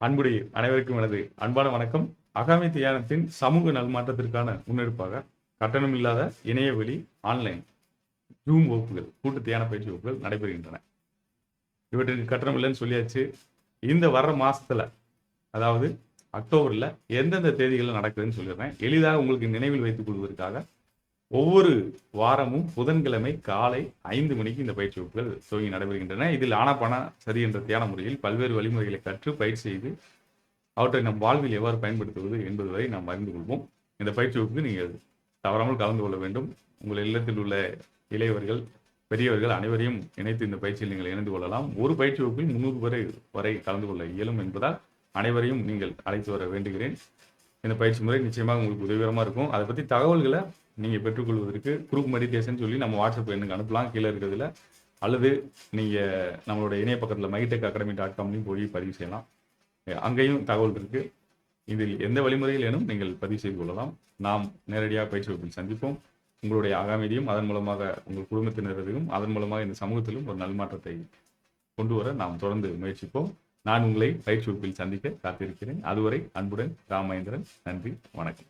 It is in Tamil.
அன்புடைய அனைவருக்கும் எனது அன்பான வணக்கம். அகாமி தியானத்தின் சமூக நல்மாற்றத்திற்கான முன்னெடுப்பாக கட்டணம் இல்லாத இணையவழி ஆன்லைன் ஜூம் வகுப்புகள் கூட்டு தியான பயிற்சி வகுப்புகள் நடைபெறுகின்றன. இவற்றிற்கு கட்டணம் இல்லைன்னு சொல்லியாச்சு. இந்த வர்ற மாசத்துல அதாவது அக்டோபர்ல எந்தெந்த தேதிகளில் நடக்குதுன்னு சொல்லிடுறேன். எளிதாக உங்களுக்கு நினைவில் வைத்துக் கொள்வதற்காக ஒவ்வொரு வாரமும் புதன்கிழமை காலை ஐந்து மணிக்கு இந்த பயிற்சி வகுப்புகள் துவங்கி நடைபெறுகின்றன. இதில் ஆனாப்பான சரி என்ற தியான முறையில் பல்வேறு வழிமுறைகளை கற்று பயிற்சி செய்து அவற்றை நம் வாழ்வில் எவ்வாறு பயன்படுத்துவது என்பது வரை நாம் அறிந்து கொள்வோம். இந்த பயிற்சி வகுப்புக்கு நீங்கள் தவறாமல் கலந்து கொள்ள வேண்டும். உங்கள் இல்லத்தில் உள்ள இளையவர்கள் பெரியவர்கள் அனைவரையும் இணைத்து இந்த பயிற்சியில் நீங்கள் இணைந்து கொள்ளலாம். ஒரு பயிற்சி வகுப்பில் முன்னூறு பேரை வரை கலந்து கொள்ள இயலும் என்பதால் அனைவரையும் நீங்கள் அழைத்து வர வேண்டுகிறேன். இந்த பயிற்சி முறை நிச்சயமாக உங்களுக்கு உதவிகரமாக இருக்கும். அதை பற்றி தகவல்களை நீங்கள் பெற்றுக்கொள்வதற்கு குரூப் மெடிடேஷன் சொல்லி நம்ம வாட்ஸ்அப் எண்ணுக்கு அனுப்பலாம். கீழே இருக்கிறதுல. அல்லது நீங்கள் நம்மளோட இணைய பக்கத்தில் மைடெக் அகாடமி டாட் காம்லையும் போய் பதிவு செய்யலாம். அங்கேயும் தகவல் இருக்கு. இதில் எந்த வழிமுறையில் எனும் நீங்கள் பதிவு செய்து கொள்ளலாம். நாம் நேரடியாக பயிற்சி வகுப்பில் சந்திப்போம். உங்களுடைய அகாமதியும் அதன் மூலமாக உங்கள் குடும்பத்தினரையும் அதன் மூலமாக இந்த சமூகத்திலும் ஒரு நல்மாற்றத்தை கொண்டு வர நாம் தொடர்ந்து முயற்சிப்போம். நான் உங்களை பயிற்சி வகுப்பில் சந்திக்க காத்திருக்கிறேன். அதுவரை அன்புடன் ராமேந்திரன். நன்றி. வணக்கம்.